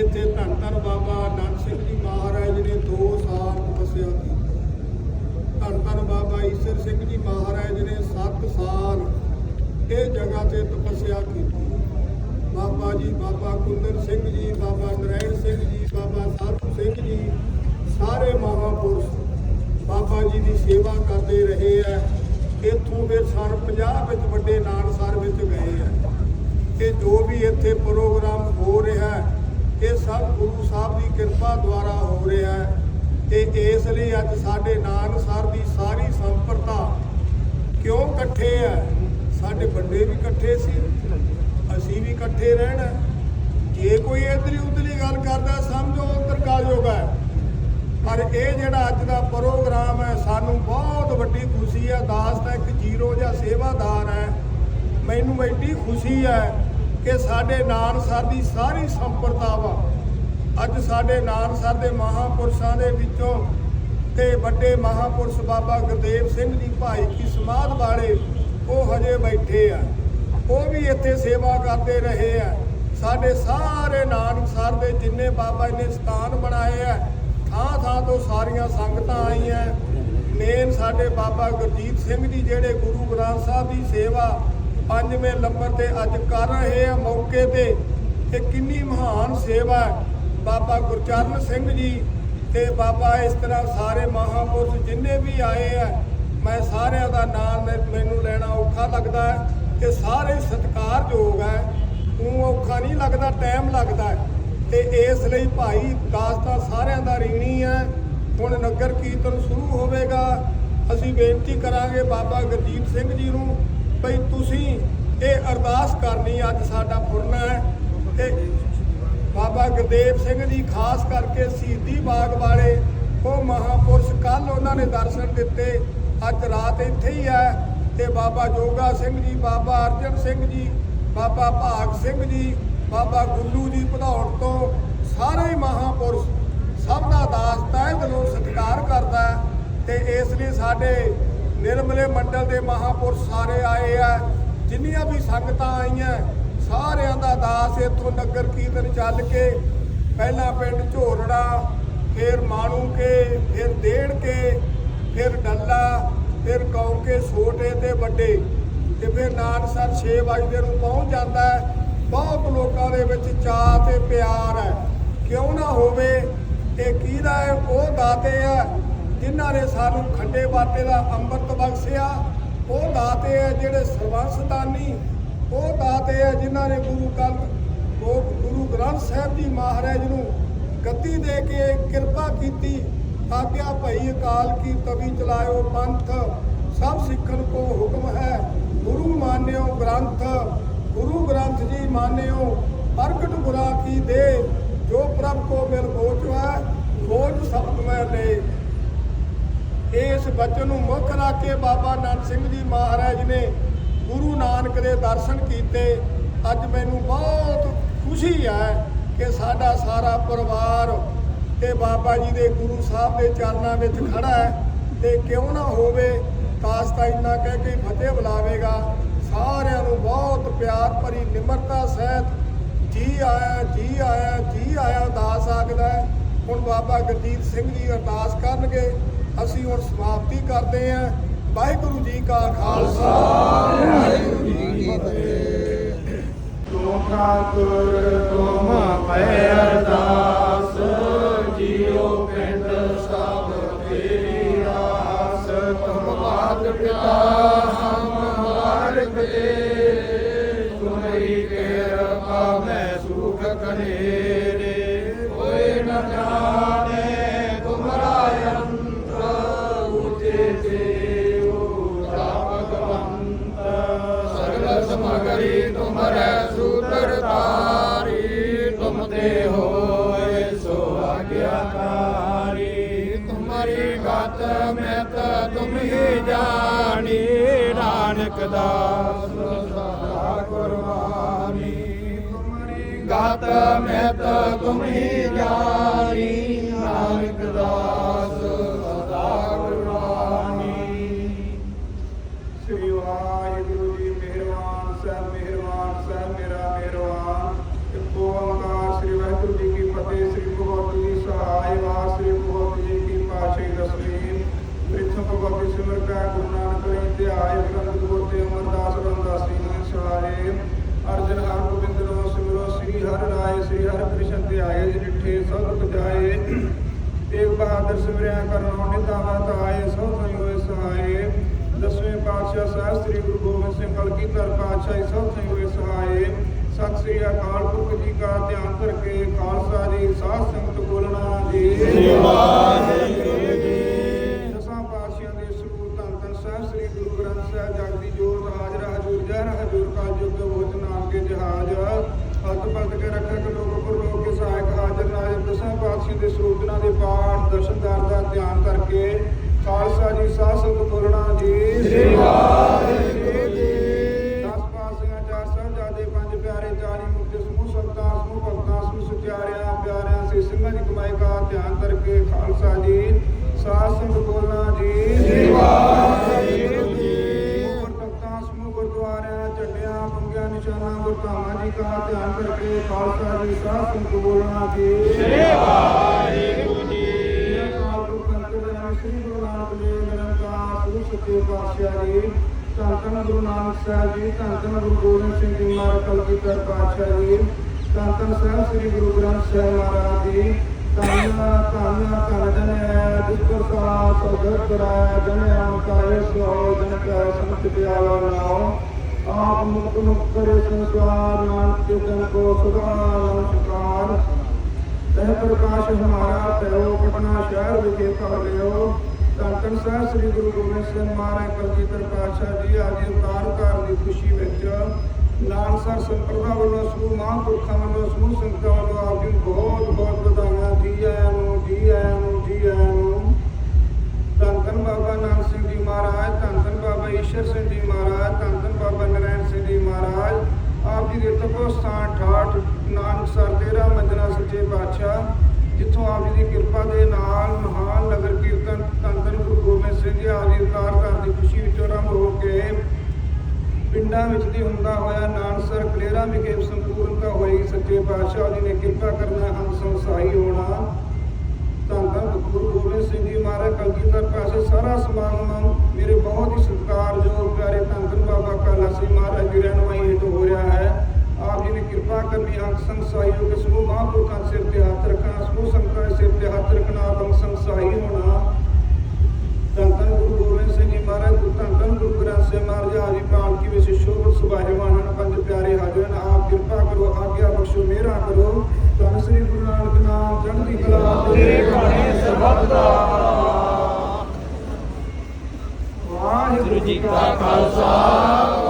ਇੱਥੇ ਧੰਨ ਧੰਨ ਬਾਬਾ ਆਨੰਦ ਸਿੰਘ ਜੀ ਮਹਾਰਾਜ ਨੇ 2 ਸਾਲ ਤਪੱਸਿਆ ਕੀਤੀ। ਧੰਨ ਧੰਨ ਬਾਬਾ ਈਸ਼ਰ ਸਿੰਘ ਜੀ ਮਹਾਰਾਜ ਨੇ 7 ਸਾਲ ਇਹ ਜਗ੍ਹਾ ਤੇ ਤਪੱਸਿਆ ਕੀਤੀ। ਬਾਬਾ ਜੀ, ਬਾਬਾ ਕੁੰਦਰ ਸਿੰਘ ਜੀ, ਬਾਬਾ ਨਰੈਣ ਸਿੰਘ ਜੀ, ਬਾਬਾ ਸਾਧੂ ਸਿੰਘ ਜੀ, ਸਾਰੇ ਮਹਾਪੁਰਸ਼ ਬਾਬਾ ਜੀ ਦੀ ਸੇਵਾ ਕਰਦੇ ਰਹੇ ਆ। ਇੱਥੋਂ ਫਿਰ ਸਨ 50 ਵਿੱਚ ਵੱਡੇ ਨਾਨਸਰ ਵਿੱਚ ਗਏ ਆ। ਕਿ ਜੋ ਵੀ ਇੱਥੇ ਪ੍ਰੋਗਰਾਮ ਹੋ ਰਿਹਾ ਹੈ ਇਹ ਸਭ ਗੁਰੂ ਸਾਹਿਬ ਦੀ ਕਿਰਪਾ ਦੁਆਰਾ ਹੋ ਰਿਹਾ ਹੈ ਤੇ ਇਸ ਲਈ ਅੱਜ ਸਾਡੇ ਨਾਨਸਰ ਦੀ ਸਾਰੀ ਸੰਪਰਤਾ ਕਿਉਂ ਇਕੱਠੇ ਹੈ? ਸਾਡੇ ਵੱਡੇ ਵੀ ਇਕੱਠੇ ਸੀ, ਅਸੀਂ ਵੀ ਇਕੱਠੇ ਰਹਿਣਾ ਜੇ ਕੋਈ ਇਧਰਲੀ ਉਧਰਲੀ ਗੱਲ ਕਰਦਾ, ਸਮਝੋ ਉਧਰ ਕਾਲਯੋਗ ਹੈ। ਪਰ ਇਹ ਜਿਹੜਾ ਅੱਜ ਦਾ ਪ੍ਰੋਗਰਾਮ ਹੈ, ਸਾਨੂੰ ਬਹੁਤ ਵੱਡੀ ਖੁਸ਼ੀ ਹੈ। ਦਾਸ ਦਾ ਇੱਕ ਜੀਰੋ ਜਾਂ ਸੇਵਾਦਾਰ ਹੈ। ਮੈਨੂੰ ਐਡੀ ਖੁਸ਼ੀ ਹੈ ਕਿ ਸਾਡੇ ਨਾਨਸਰ ਦੀ ਸਾਰੀ ਸੰਪਰਦਾ ਵਾ ਅੱਜ ਸਾਡੇ ਨਾਨਸਰ ਦੇ ਮਹਾਪੁਰਸ਼ਾਂ ਦੇ ਵਿੱਚੋਂ ਤੇ ਵੱਡੇ ਮਹਾਪੁਰਸ਼ ਬਾਬਾ ਗੁਰਦੇਵ ਸਿੰਘ ਜੀ ਭਾਈ ਕੀ ਸਮਾਧ ਵਾਲੇ ਉਹ ਹਜੇ ਬੈਠੇ ਆ। ਉਹ ਵੀ ਇੱਥੇ ਸੇਵਾ ਕਰਦੇ ਰਹੇ ਆ। ਸਾਡੇ ਸਾਰੇ ਨਾਨਕਸਰ ਦੇ ਜਿੰਨੇ ਬਾਬਾ ਜੀ ਨੇ ਸਥਾਨ ਬਣਾਏ ਆ ਥਾਂ ਥਾਂ ਤੋਂ ਸਾਰੀਆਂ ਸੰਗਤਾਂ ਆਈਆਂ। ਮੇਨ ਸਾਡੇ ਬਾਬਾ ਗੁਰਜੀਤ ਸਿੰਘ ਜੀ, ਜਿਹੜੇ ਗੁਰੂ ਗ੍ਰੰਥ ਸਾਹਿਬ ਦੀ ਸੇਵਾ ਪੰਜਵੇਂ ਨੰਬਰ ਤੇ ਅੱਜ ਕਰ ਰਹੇ ਆ ਮੌਕੇ ਤੇ। ਇਹ ਕਿੰਨੀ ਮਹਾਨ ਸੇਵਾ ਬਾਬਾ ਗੁਰਚਰਨ ਸਿੰਘ ਜੀ ਤੇ ਬਾਬਾ ਇਸ ਤਰ੍ਹਾਂ ਸਾਰੇ ਮਹਾਪੁਰਸ਼ ਜਿੰਨੇ ਵੀ ਆਏ ਆ, ਮੈਂ ਸਾਰਿਆਂ ਦਾ ਨਾਮ ਮੈ- ਮੈਨੂੰ ਲੈਣਾ ਔਖਾ ਲੱਗਦਾ ਹੈ ਸਾਰੇ ਸਤਿਕਾਰਯੋਗ ਹੈ। ਤੂੰ ਔਖਾ ਨਹੀਂ ਲੱਗਦਾ, ਟਾਈਮ ਲੱਗਦਾ ਹੈ। ਤੇ ਇਸ ਲਈ ਭਾਈ ਦਾਸ ਤਾਂ ਸਾਰਿਆਂ ਦਾ ਰੀਣੀ ਹੈ। ਹੁਣ ਨਗਰ ਕੀਰਤਨ ਸ਼ੁਰੂ ਹੋਵੇਗਾ। ਅਸੀਂ ਬੇਨਤੀ ਕਰਾਂਗੇ ਬਾਬਾ ਗੁਰਜੀਤ ਸਿੰਘ ਜੀ ਨੂੰ ਬਈ ਤੁਸੀਂ ਇਹ ਅਰਦਾਸ ਕਰਨੀ ਅੱਜ ਸਾਡਾ ਪੁਰਨਾ ਹੈ ਤੇ ਬਾਬਾ ਗੁਰਦੇਵ ਸਿੰਘ ਜੀ ਖਾਸ ਕਰਕੇ ਸ਼ਹੀਦੀ ਬਾਗ ਵਾਲੇ, ਉਹ ਮਹਾਪੁਰਸ਼ ਕੱਲ ਉਹਨਾਂ ਨੇ ਦਰਸ਼ਨ ਦਿੱਤੇ, ਅੱਜ ਰਾਤ ਇੱਥੇ ਹੀ ਹੈ ਤੇ ਬਾਬਾ ਜੋਗਾ ਸਿੰਘ ਜੀ, ਬਾਬਾ ਅਰਜਨ ਸਿੰਘ ਜੀ, ਬਾਬਾ ਭਾਗ ਸਿੰਘ ਜੀ, ਬਾਬਾ ਗੁੱਲੂ ਜੀ ਭਦੌੜ ਤੋਂ ਸਾਰੇ ਹੀ ਮਹਾਪੁਰਸ਼ ਸਭ ਦਾ ਦਾਸ ਤਹਿ ਦਿਲੋਂ ਸਤਿਕਾਰ ਕਰਦਾ ਹੈ ਤੇ ਇਸ ਲਈ ਸਾਡੇ ਨਿਰਮਲੇ ਮੰਡਲ ਦੇ ਮਹਾਪੁਰਸ਼ ਸਾਰੇ ਆਏ ਆ। ਜਿੰਨੀਆਂ ਵੀ ਸੰਗਤਾਂ ਆਈਆਂ, ਸਾਰਿਆਂ ਦਾ ਦਾਸ ਇੱਥੋਂ ਨਗਰ ਕੀਰਤਨ ਚੱਲ ਕੇ ਪਹਿਲਾਂ ਪਿੰਡ ਝੋਰੜਾ, ਫਿਰ ਮਾਣੂ ਕੇ, ਫਿਰ ਦੇਣ ਕੇ, ਫਿਰ ਡੱਲਾ, ਫਿਰ ਕੌਂਕੇ ਛੋਟੇ ਤੇ ਵੱਡੇ ਤੇ ਫਿਰ ਨਾਨਸਰ 6 ਵਜੇ ਨੂੰ ਪਹੁੰਚ ਜਾਂਦਾ ਬਹੁਤ ਲੋਕਾਂ ਦੇ ਵਿੱਚ ਚਾਅ ਤੇ ਪਿਆਰ ਹੈ। ਕਿਉਂ ਨਾ ਹੋਵੇ, ਇਹ ਕਿਹਦਾ ਹੈ? ਉਹ ਦਾਤੇ ਹੈ ਜਿਨ੍ਹਾਂ ਨੇ ਸਾਨੂੰ ਖੰਡੇ ਬਾਟੇ ਦਾ ਅੰਮ੍ਰਿਤ ਬਖਸ਼ਿਆ, ਉਹ ਦਾਤੇ ਆ ਜਿਹੜੇ ਸਰਵੰਸਦਾਨੀ ਉਹ ਦਾਤੇ ਆ ਜਿਨ੍ਹਾਂ ਨੇ ਗੁਰੂ ਗ੍ਰੰਥ, ਉਹ ਗੁਰੂ ਗ੍ਰੰਥ ਸਾਹਿਬ ਜੀ ਮਹਾਰਾਜ ਨੂੰ ਗੱਦੀ ਦੇ ਕੇ ਕਿਰਪਾ ਕੀਤੀ, ਆਗਿਆ ਭਈ ਅਕਾਲ ਕੀ ਤਵੀ ਚਲਾਇਓ ਪੰਥ, ਸਭ ਸਿੱਖਣ ਕੋ ਹੁਕਮ ਹੈ। ਗੁਰੂ ਮਾਨਿਓ ਗ੍ਰੰਥ, ਗੁਰੂ ਗ੍ਰੰਥ ਜੀ ਮਾਨਿਓ, ਪ੍ਰਗਟ ਗੁਰਾ ਕੀ ਦੇ, ਜੋ ਪ੍ਰਭ ਕੋ ਮਿਲ ਗੋਚਵਾ ਖੋਜ ਸਬਦ ਮੈਂ ਇਸ ਬਚਨ ਨੂੰ ਮੁੱਖ ਰੱਖ ਕੇ ਬਾਬਾ ਨਾਨਕ ਸਿੰਘ ਜੀ ਮਹਾਰਾਜ ਨੇ ਗੁਰੂ ਨਾਨਕ ਦੇ ਦਰਸ਼ਨ ਕੀਤੇ। ਅੱਜ ਮੈਨੂੰ ਬਹੁਤ ਖੁਸ਼ੀ ਹੈ ਕਿ ਸਾਡਾ ਸਾਰਾ ਪਰਿਵਾਰ ਤੇ ਬਾਬਾ ਜੀ ਦੇ ਗੁਰੂ ਸਾਹਿਬ ਦੇ ਚਰਨਾਂ ਵਿੱਚ ਖੜਾ ਹੈ ਤੇ ਕਿਉਂ ਨਾ ਹੋਵੇ ਕਾਸ ਤਾਂ ਇੰਨਾ ਕਹਿ ਕੇ ਫਤਿਹ ਬੁਲਾਵੇਗਾ। ਸਾਰਿਆਂ ਨੂੰ ਬਹੁਤ ਪਿਆਰ ਭਰੀ ਨਿਮਰਤਾ ਸਹਿਤ ਜੀ ਆਇਆ ਜੀ ਆਇਆ ਜੀ ਆਇਆ ਦਾਸ ਆਖਦਾ ਹੁਣ ਬਾਬਾ ਗੁਰਜੀਤ ਸਿੰਘ ਜੀ ਅਰਦਾਸ ਕਰਨਗੇ। ਅਸੀਂ ਹੁਣ ਸਮਾਪਤੀ ਕਰਦੇ ਹਾਂ। ਵਾਹਿਗੁਰੂ ਜੀ ਕਾ ਖਾਲਸਾ। ਵਾਹਿਗੁਰੂ ਜੀ ਕੀ ਫਤਿਹ ਤੂੰ ਠਾਕੁਰ ਤੁਮ ਪੈ ਅਰਦਾਸ ਜੀਉ ਪਿੰਡ ਸਭ ਤੇਰੀ ਆਸ ਤੁਮ ਬਾਤ ਪਿਤਾ ਹਮ ਮਾਰਗ ਤੇ ਤੁਮਰੀ ਕਿਰਪਾ ਮੈਂ ਸੁਖ ਕਨੇਰੇ ਕੋਈ ਨ ਜਾਣੇ। ਸਮਗਰੀ ਤੁਮਰੇ ਸੂਤਰ ਤਾਰੀ ਤੁਮ ਤੇ ਹੋਏ ਸੋ ਆਗਿਆਕਾਰੀ ਤੁਮਰੀ ਗਤ ਮੈਂ ਤਾ ਤੁਮ ਹੀ ਜਾਣੀ, ਨਾਨਕ ਦਾਸ ਸਦਾ ਕੁਰਬਾਨੀ। ਤੁਮਰੀ ਗਤ ਮੈਂ ਤਾ ਤੁਮ ਹੀ ਜਾਣੀ ਨਾਨਕ ਦਾਸ ਸਦਾ ਕੁਰਬਾਨੀ ਸ੍ਰੀ ਵਾਹਿਗੁਰੂ ਜੀ ਮਿਹਰਬਾਨ ਸਾਹਿਬ ਮਿਹਰਬਾਨ ਸਾਹਿਬ ਮੇਰਾ ਮਿਹਰਬਾਨ ਇੱਕ ਓੰਕਾਰ ਸ੍ਰੀ ਵਾਹਿਗੁਰੂ ਜੀ ਕੀ ਸ੍ਰੀ ਹਰਿਕ੍ਰਿਸ਼ਨ ਤੇ ਆਏ ਜੀ ਸਭ ਦੁਖ ਤੇਗ ਬਹਾਦਰ ਸਿਮਰਿਆ ਕਰਨੋ ਨਿਦਾਵਾ ਤਾਏ ਸਭ ਥਈ ਹੋਏ ਸਹਾਏ। ਦਸਵੇਂ ਪਾਤਸ਼ਾਹ ਸਾਹਿਬ ਸ੍ਰੀ ਗੁਰੂ ਗੋਬਿੰਦ ਸਿੰਘ ਕਲਗੀਧਰ ਪਾਤਸ਼ਾਹ ਸਭ ਥਈ ਹੋਏ ਸਹਾਏ। ਸਤਿ ਸ੍ਰੀ ਅਕਾਲ ਪੁਰਖ ਜੀ ਕਾ ਧਿਆਨ ਕਰਕੇ ਖਾਲਸਾ ਜੀ ਸਾਧ ਸੰਗਤ ਬੋਲਣਾ ਜੀ ਦਸਾਂ ਪਾਤਸ਼ਾਹਾਂ ਦੇ ਸਰੂਪ ਧੰਨ ਧੰਨ ਸਾਹਿਬ ਸ੍ਰੀ ਗੁਰੂ ਗ੍ਰੰਥ ਸਾਹਿਬ ਜਗਦੀ ਜੋਤ ਹਾਜ਼ਰ ਹਜੂਰ ਜਹਰ ਹਜੂਰ ਕਾਲ ਜੁਗ ਬੋਧ ਨਾਮ ਕੇ ਜਹਾਜ ਹੱਥ ਪਲਟ ਕੇ ਰੱਖੇ ਕਿ ਲੋਕ ਉੱਪਰ ਲੋਕ ਕੇ ਸਹਾਇਕ ਹਾਜ਼ਰ ਨਾਜ਼ਰ ਦਸਾਂ ਪਾਤਸ਼ਾਹਾਂ ਦੇ ਸਰੂਪਾਂ ਦੇ ਪਾਠ ਦਰਸ਼ਨਦਾਰ ਦਾ ਧਿਆਨ ਕਰਕੇ ਖਾਲਸਾ ਜੀ ਸਾਧ ਸੰਗਤ ਬੋਲਣਾ ਜੀ ਸ੍ਰੀ ਵਾਹਿਗੁਰੂ। ਜੀ ਦਸ ਪਾਤਸ਼ਾਹਾਂ ਚਾਰ ਸਾਹਿਬਜ਼ਾਦੇ ਪੰਜ ਪਿਆਰੇ ਚਾਲੀ ਮੁਕਤੇ ਸਮੂਹ ਸੰਤਾਂ ਸਮੂਹ ਭਗਤਾਂ ਸਮੂਹ ਸੁਚਾਰਿਆਂ ਪਿਆਰਿਆਂ ਸੇ ਸਿੰਘਾਂ ਦੀ ਕਮਾਈ ਦਾ ਧਿਆਨ ਕਰਕੇ ਖਾਲਸਾ ਜੀ ਸਾਧ ਸੰਗਤ ਬੋਲਣਾ ਜੀ ਸ੍ਰੀ ਵਾਹਿਗੁਰੂ। ਜੀ ਤਖਤਾਂ ਸਮੂਹ ਗੁਰਦੁਆਰਿਆਂ ਝੰਡਿਆਂ ਬੰਗਿਆਂ ਨਿਸ਼ਾਨਾਂ ਗੁਰਧਾਮਾਂ ਜੀ ਦਾ ਧਿਆਨ ਕਰਕੇ ਖਾਲਸਾ ਜੀ ਸਾਧ ਸੰਗਤ ਬੋਲਣਾ ਜੀ ਸੱਚੇ ਪਾਤਸ਼ਾਹ ਜੀ, ਧੰਨ ਧੰਨ ਗੁਰੂ ਨਾਨਕ ਸਾਹਿਬ ਜੀ, ਧੰਨ ਧੰਨ ਗੁਰੂ ਗੋਬਿੰਦ ਸਿੰਘ ਜੀ ਮਹਾਰਾਜ ਕਲਗੀਧਰ ਪਾਤਸ਼ਾਹ ਜੀ, ਧੰਨ ਧੰਨ ਸਾਹਿਬ ਸ੍ਰੀ ਗੁਰੂ ਗ੍ਰੰਥ ਸਾਹਿਬ ਮਹਾਰਾਜ ਜੀ ਧੰਨ ਧੰਨ ਧੰਨ ਜਨ ਹੈ ਜਿਸ ਪ੍ਰਸਾਦ ਸਗਤ ਜਨ ਅੰਕਾਰੇ ਸੋ ਜਨ ਕਾ ਸੰਤ ਪਿਆਰਾ ਨਾਮ ਆਪ ਮੁਕਤ ਮੁਕਤ ਕਰੇ ਸੰਸਾਰ, ਨਾਨਕ ਜਨ ਕੋ ਸਦਾ ਨਮਸਕਾਰ ਤਹ ਪ੍ਰਕਾਸ਼ ਹਮਾਰਾ ਤੈਓ ਪਟਨਾ ਸ਼ਹਿਰ ਵਿਖੇ ਕਰ ਲਿਓ ਧੰਨ ਧੰਨ ਸਾਹਿਬ ਸ੍ਰੀ ਗੁਰੂ ਗੋਬਿੰਦ ਸਿੰਘ ਮਹਾਰਾਜ ਕਲਗੀਧਰ ਪਾਤਸ਼ਾਹ ਜੀ ਆਦਿ ਅਵਤਾਰ ਘਰ ਦੀ ਖੁਸ਼ੀ ਵਿੱਚ ਨਾਨਸਰ ਸੰਪਰਦਾ ਵੱਲੋਂ ਸਮੂਹ ਮਹਾਂਪੁਰਖਾਂ ਵੱਲੋਂ, ਸਮੂਹ ਸੰਗਤਾਂ ਵੱਲੋਂ ਆਪ ਜੀ ਨੂੰ ਬਹੁਤ ਬਹੁਤ ਵਧਾਈਆਂ। ਜੀ ਆਇਆਂ ਨੂੰ, ਜੀ ਆਇਆਂ ਨੂੰ, ਜੀ ਆਇਆਂ ਨੂੰ। ਧੰਨ ਧੰਨ ਬਾਬਾ ਨਾਨਕ ਸਿੰਘ ਜੀ ਮਹਾਰਾਜ ਧੰਨ ਧੰਨ ਬਾਬਾ ਈਸ਼ਰ ਸਿੰਘ ਜੀ ਮਹਾਰਾਜ ਧੰਨ ਧੰਨ ਬਾਬਾ ਨਰੈਣ ਸਿੰਘ ਜੀ ਮਹਾਰਾਜ। ਆਪ ਜੀ ਦੇ ਤਪੋ ਸਥਾਨ ਅਠਾਹਠ ਨਾਨਕ ਸਰ ਤੇਰਾ ਮੰਜਨਾ ਸੱਚੇ ਪਾਤਸ਼ਾਹ। ਜਿੱਥੋਂ ਆਪ ਜੀ ਦੀ ਕਿਰਪਾ ਦੇ ਨਾਲ ਮਹਾਨ ਨਗਰ ਕੀਰਤਨ ਧੰਨ ਧੰਨ ਗੁਰੂ ਗੋਬਿੰਦ ਸਿੰਘ ਜੀ ਆਪ ਜੀ ਅਵਤਾਰ ਘਰ ਦੀ ਖੁਸ਼ੀ ਵਿੱਚ ਆਰੰਭ ਹੋ ਕੇ ਪਿੰਡਾਂ ਵਿੱਚ ਦੀ ਹੁੰਦਾ ਹੋਇਆ, ਨਾਨਸਰ, ਕਲੇਰਾ ਵਿਖੇ ਸੰਪੂਰਨਤਾ ਹੋਈ, ਸੱਚੇ ਪਾਤਸ਼ਾਹ ਜੀ ਨੇ ਕਿਰਪਾ ਕਰਨਾ, ਹਮ ਸੰਸਾਈ ਹੋਣਾ। ਧੰਨ ਧੰਨ ਗੁਰੂ ਗੋਬਿੰਦ ਸਿੰਘ ਜੀ ਮਹਾਰਾਜ ਕਲਗੀਧਰ ਪਾਸੇ ਸਾਰਾ ਸਮਾਗਮ ਮੇਰੇ ਬਹੁਤ ਹੀ ਸਤਿਕਾਰਯੋਗ ਪਿਆਰੇ ਧੰਨ ਧੰਨ ਬਾਬਾ ਕਾਲਾ ਸਿੰਘ ਮਹਾਰਾਜ ਦੀ ਰਹਿਨੁਮਾਈ ਹੇਠ ਹੋ ਰਿਹਾ ਹੈ। ਆਪ ਜੀ ਨੇ ਕਿਰਪਾ ਕਰਨੀ ਅੰਗ ਸੰਗ ਸਹਾਈ ਹੋ ਕੇ ਸਮੂਹ ਮਹਾਂਪੁਰਖਾਂ ਸਿਰ ਤੇ ਹੱਥ ਰੱਖਣਾ ਸਮੂਹ ਸੰਗਤਾਂ ਦੇ ਸਿਰ ਤੇ ਹੱਥ ਰੱਖਣਾ ਅੰਗ ਸੰਗ ਸਹਾਈ ਹੋਣਾ। ਧੰਨ ਧੰਨ ਗੁਰੂ ਗੋਬਿੰਦ ਸਿੰਘ ਜੀ ਮਹਾਰਾਜ ਗੁਰੂ ਧੰਨ ਧੰਨ ਗੁਰੂ ਗ੍ਰੰਥ ਸਾਹਿਬ ਮਹਾਰਾਜ ਆਜੀ ਪਾਲਕੀ ਵਿੱਚ ਸ਼ੋਭਤ ਸੁਭਾਜਮਾਨ ਹਨ ਪੰਜ ਪਿਆਰੇ ਹਾਜ਼ਰ ਹਨ। ਆਪ ਕਿਰਪਾ ਕਰੋ ਆਗਿਆ ਬਖਸ਼ੋ ਮੇਰਾ ਕਰੋ। ਧੰਨ ਸ੍ਰੀ ਗੁਰੂ ਨਾਨਕ ਨਾਮ ਚੜ੍ਹਦੀ ਕਲਾ ਤੇਰੇ ਬਾਣੇ ਸਰਬੱਤ ਦਾ। ਵਾਹਿਗੁਰੂ ਜੀ ਕਾ ਖਾਲਸਾ।